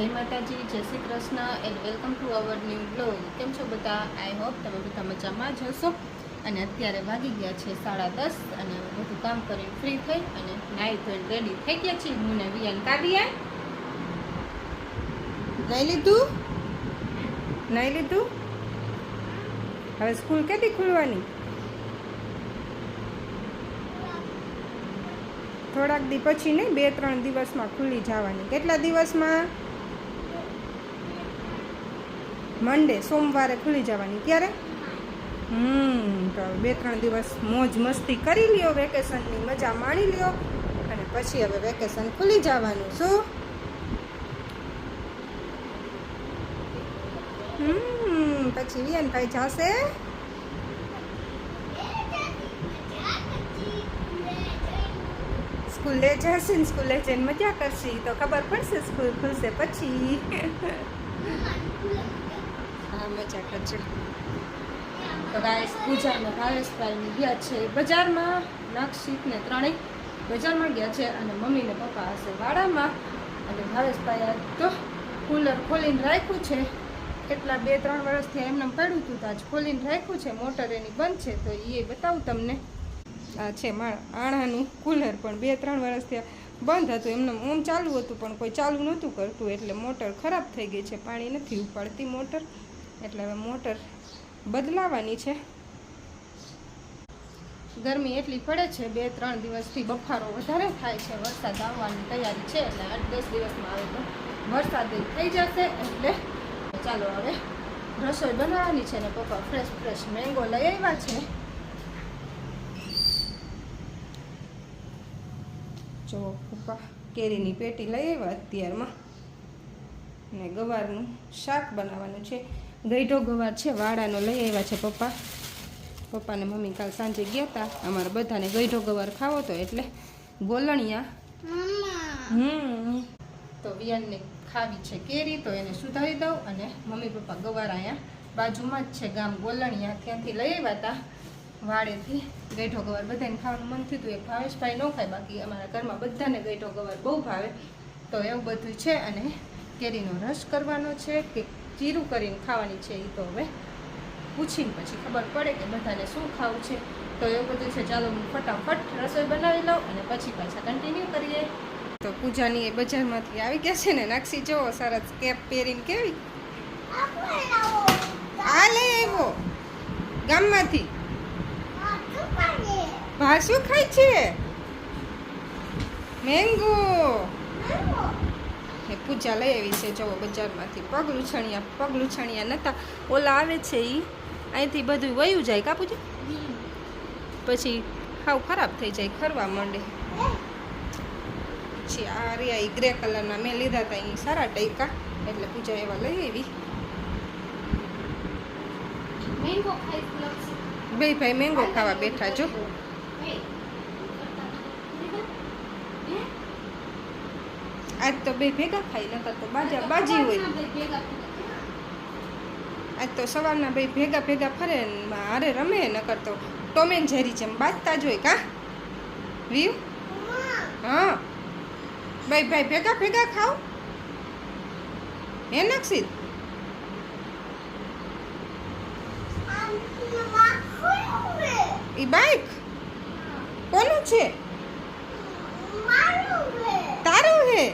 જય માતાજી, જય Shri Krishna and welcome to our new blog કેમ છો બધા? આઈ હોપ તમે બધા મજામાં જ હશો. અને અત્યારે વાગી ગયા છે સાડા દસ અને બધું કામ કરીને ફ્રી થઈ અને નાઈ ધોઈને રેડી થઈ ગયા છીએ. હું ને વિયાન કાઢીયા નાઈ લીધું? નાઈ લીધું? હવે સ્કૂલ કેટલી ખુલવાની? થોડાક દી પછી નહીં, બે ત્રણ દિવસમાં ખુલી જવાની. કેટલા દિવસમાં? મંડે સોમવારે ખુલી જવાની. ત્યારે હમ, તો બે ત્રણ દિવસ મોજ મસ્તી કરી લ્યો વેકેશનની મજા માણી લ્યો અને પછી હવે વેકેશન ખુલી જવાનું. શું? હમ, પછી વિયનભાઈ જશે? સ્કૂલે જશે ને સ્કૂલે જઈને મજા કરશે તો ખબર પડશે સ્કૂલ ખુલશે પછી. મજા કરજો ગયા છે. બજારમાં નક્ષિત ને ત્રણેય બજારમાં ગયા છે અને મમ્મી ને પપ્પા હશે વાડામાં. અને ભાવેશભાઈ તો કુલર ખોલીને રાખ્યું છે. કેટલા બે ત્રણ વર્ષથી એમને પડ્યું હતું તો આજ ખોલીને રાખ્યું છે. મોટર એની બંધ છે તો એ બતાવું તમને. આ છે આણાનું કુલર પણ બે ત્રણ વર્ષથી બંધ હતું. એમને ઓમ ચાલુ હતું પણ કોઈ ચાલુ નહોતું કરતું એટલે મોટર ખરાબ થઈ ગઈ છે. પાણી નથી ઉપાડતી મોટર. એટલે હવે મોટર બદલાવાની છે. ગરમી એટલી પડે છે, બે ત્રણ દિવસથી બફારો વધારે થાય છે, વરસાદ આવવાની તૈયારી છે, એટલે આઠ દસ દિવસમાં આવે તો વરસાદ થઈ જશે, એટલે ચાલો હવે રસોઈ બનાવવાની છે ને પપ્પા ફ્રેશ ફ્રેશ મેંગો લઈ આવ્યા છે. જો પપ્પા કેરીની પેટી લઈ આવ્યા અત્યારમાં. ને ગવારનું શાક બનાવવાનું છે. ગઈઢો ગવાર છે, વાડાનો લઈ આવ્યા છે પપ્પા. પપ્પાને મમ્મી કાલ સાંજે ગયા હતા અમારા બધાને ગઈઢો ગવાર ખાવો તો એટલે ગોલણિયા હમ. તો વિયાનને ખાવી છે કેરી, તો એને સુધારી દઉં અને મમ્મી પપ્પા ગવાર અહીંયા બાજુમાં જ છે ગામ ગોલણિયા ત્યાંથી લઈ આવ્યા હતા વાડેથી. ગઈઠો ગવાર બધાને ખાવાનું મન થયું હતું એક ભાવેશભાઈ ન ખાય, બાકી અમારા ઘરમાં બધાને ગઈઠો ગવાર બહુ ભાવે. તો એવું બધું છે અને કેરીનો રસ કરવાનો છે કે જીરું કરીને ખાવાની છે એ તો હવે. પૂછીને પછી ખબર પડે કે બધાને શું ખાવું છે. તો એવું બધું છે, ચાલો હું ફટાફટ રસોઈ બનાવી લઉં અને પછી પાછા કન્ટિન્યુ કરીએ. તો પૂજાની એ બજારમાંથી આવી ગયા છે ને નાક્ષી જુઓ સરસ કેપ પહેરીને કેવી? આ લઈ આવ્યો ગામમાંથી. ભા શું ખાય છે? મેંગો. પૂજા લઈ આવી છે. જવો બજારમાંથી પગ લૂછણિયા પગ લૂછણિયા નતા. ઓલા આવે છે એ અહીંથી બધું વયું જાય કા પૂજા? પછી હાવ ખરાબ થઈ જાય ખરવા માંડે. પછી આ રહ્યા એ ગ્રે કલરના મેં લીધા હતા એ સારા ટૈકા. એટલે પૂજા એવા લઈ આવી. બે ભાઈ મેંગો ખાવા બેઠા જો. આજ તો બે ભેગા ખાઈ નકર તો બાજા બાજી હોય. આજ તો સવારના બે ભેગા ભેગા ફરે હારે રમે નકર તો ટોમ એન્ડ જેરી જેમ બાજતા જ હોય કા? વ્યુ હા. ભાઈ ભાઈ ભેગા ભેગા ખાવ હે નક્ષિત ઈ બાઈક? કોનું છે? તારું હે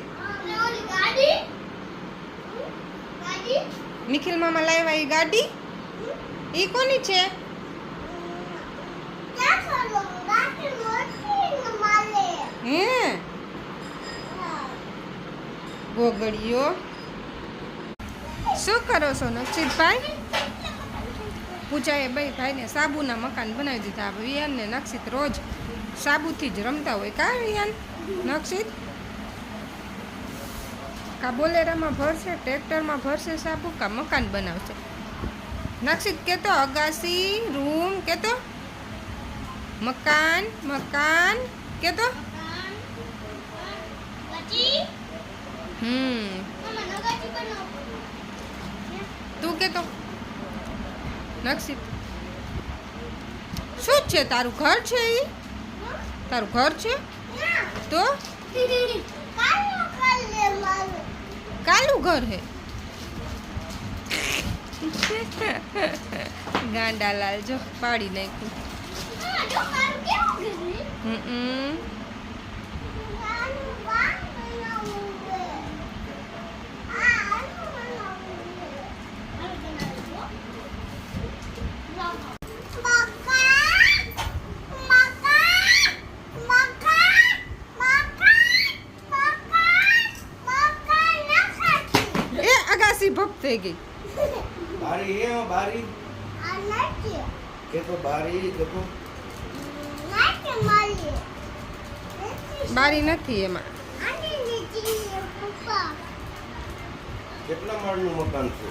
નિખિલ મામા લાવ્યા એ ગાડી? એ કોની છે? હે? ગોગડીઓ. શું કરો છો નક્ષિતભાઈ પૂજાએ ભાઈ ભાઈને સાબુના મકાન બનાવી દીધા. વિયાન ને નક્ષિત રોજ સાબુથી જ રમતા હોય. કા વિયાન નક્ષિત કા બોલેરામાં ભરશે, ટ્રેક્ટરમાં ભરશે સાબુ કા મકાન બનાવશે. નક્ષિત કેતો અગાસી, રૂમ, કેતો? મકાન મકાન, કેતો? હમ. તું કેતો? નક્ષિત શું છે? તારું ઘર છે એ તારું ઘર છે? તો? કાલું ઘર હે. ગાંડા લાલ જો પાડી નાખ્યું. હમ આનું વાળ બનાવવું છે આ આનું બનાવવું છે આનું બનાવવું લાવ મકા મકા મકા મકા મકા નથી એ અગાસી ભક્ત થઈ ગઈ. બારી હે બારી? આ નથી કે તો બારી નથી મળી બારી નથી એમાં. આની નીચે પપ્પા. કેટલા માળનું મકાન છે?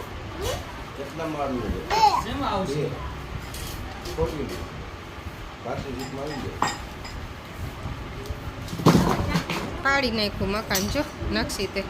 કેટલા માળનું છે? શેમાં આવશે? ખોટી. પાછી પાડી નાખ્યું મકાન જો નકશી તો.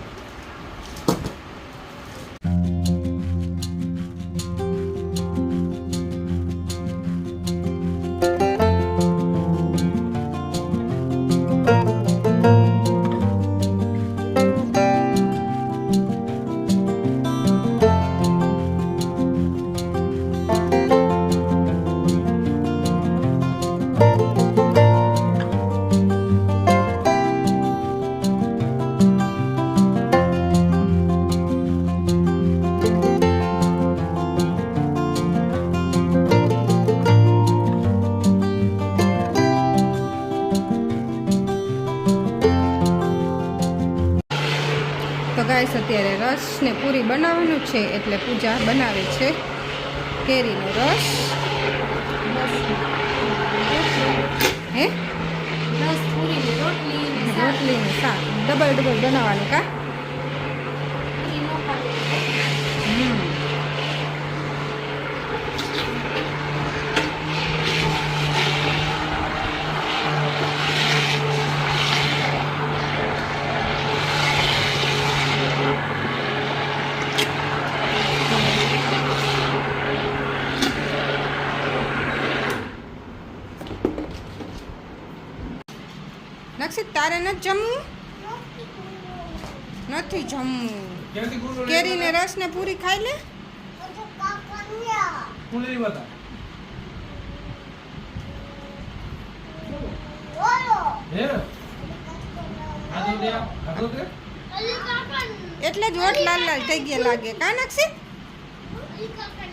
બનાવવાનું છે એટલે પૂજા બનાવે છે. કેરીનો રસ. હે? રોટલી ને શાક. ડબલ ડબલ બનાવવાનું કા પૂરી નો ખાવી હમ નક્ષિત તારે નથી જમવું? નથી જમવું. કેરી ને રસ ને પૂરી ખાઈ લે? એટલે જ ઓટ લાલ લાલ થઈ ગયા લાગે. કા કાકન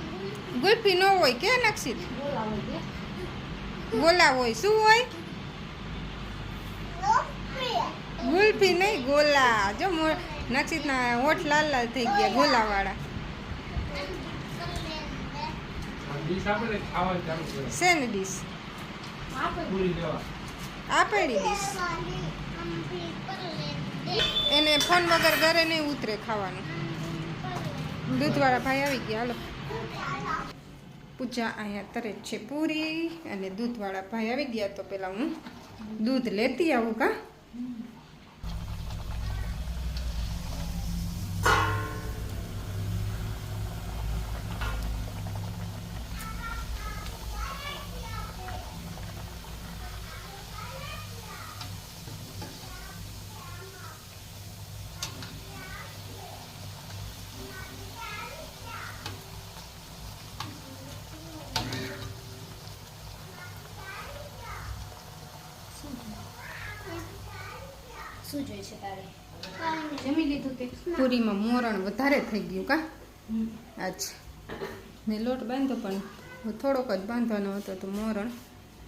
ગુલ્ફી ન હોય કે બોલાવો ગોલા હોય. શું હોય? ગુલ્ફી નહીં ગોલા. જો નક્ષિતના હોઠ લાલ લાલ થઈ ગયા ગોલાવાળા. શેની ડીશ? આપેલી ડીશ? એને ફોન વગર ઘરે નહીં ઉતરે ખાવાનું. દૂધવાળા ભાઈ આવી ગયા હાલો. પૂજા અહીંયા તરે જ છે પૂરી અને દૂધવાળા ભાઈ આવી ગયા તો પેલા હું દૂધ લેતી આવું કા? શું જોઈએ છે તારે? જમી લીધું તે? પૂરીમાં મોરણ વધારે થઈ ગયું કા? અચ્છા. ને લોટ બાંધો પણ થોડોક જ બાંધવાનો હતો તો મોરણ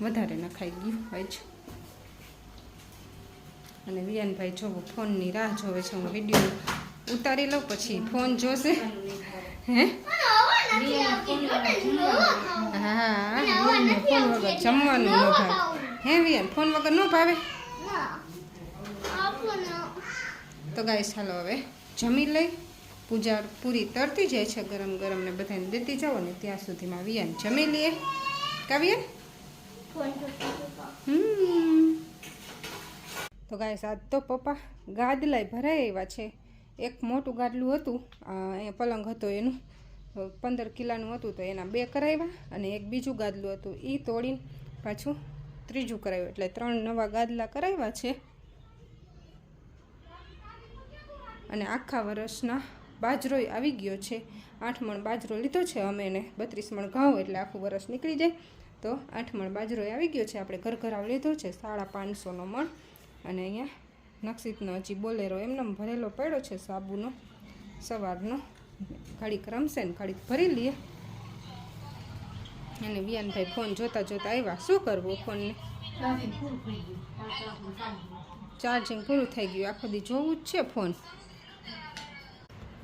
વધારે નખાઈ ગયું હોય છે. અને વિયાનભાઈ જોવો ફોનની રાહ જોવે છે. હું વીડિયો ઉતારી લઉં પછી ફોન જોશે. હે? હા ફોન વગર જમવાનું ન ભાવે. હે વિયાન ફોન વગર ન ભાવે? તો ગાય ચાલો હવે જમી લઈ. પૂજા પૂરી તરતી જાય છે, ગરમ ગરમ ને બધાને દેતી જાઓ ને ત્યાં સુધીમાં વિયાન જમી લઈએ. કાવ્ય? હમ. તો ગાય સાત તો પપ્પા ગાદલાય ભરાઈ આવ્યા છે. એક મોટું ગાદલું હતું અહીંયા પલંગ હતો એનું. પંદર કિલાનું હતું તો એના બે કરાવ્યા અને એક બીજું ગાદલું હતું. એ તોડીને પાછું ત્રીજું કરાવ્યું. એટલે ત્રણ નવા ગાદલા કરાવ્યા છે. અને આખા વર્ષના બાજરોય આવી ગયો છે. આઠ મણ બાજરો લીધો છે. અમે એને બત્રીસ મણ ઘઉં એટલે આખું વરસ નીકળી જાય. તો આઠ મણ બાજરોય આવી ગયો છે. આપણે ઘર ઘરાવ લીધો છે. સાડા પાંચસોનો મણ. અને અહીંયા નક્ષિતનો હજી બોલેરો એમને ભરેલો પડ્યો છે. સાબુનો સવારનો. ઘડીક રમશે ને ઘડીક ભરી લઈએ. અને વિયાનભાઈ ફોન જોતા જોતા આવ્યા. શું કરવું ફોનને? ચાર્જિંગ પૂરું થઈ ગયું. આખો દી જોવું જ છે ફોન.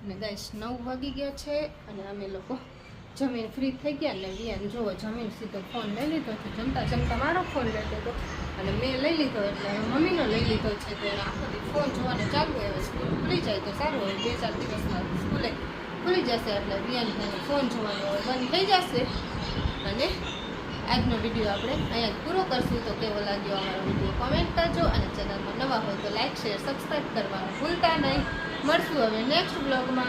અને ગાઈસ નવ વાગી ગયા છે અને અમે લોકો જમીન ફ્રી થઈ ગયા ને વિયાન જુઓ જમીન સીધો ફોન લઈ લીધો છે, જમતા જમતા મારો ફોન લેતો હતો અને મેં લઈ લીધો એટલે મમ્મીનો લઈ લીધો છે, તો એને ફોન જોવાનું ચાલુ હોય સ્કૂલ ખુલી જાય તો સારું હોય, બે ચાર દિવસમાં સ્કૂલે ખુલી જશે એટલે વિયાન ફોન જોવાનો હોય, બંધ થઈ જશે. અને આજનો વીડિયો આપણે અહીંયા પૂરો કરશું, તો કેવો લાગ્યો અમારો વીડિયો કોમેન્ટ કરજો અને ચેનલમાં નવા હોય તો લાઈક શેર સબસ્ક્રાઈબ કરવાનું ભૂલતા નહીં. મળશું હવે નેક્સ્ટ બ્લોગમાં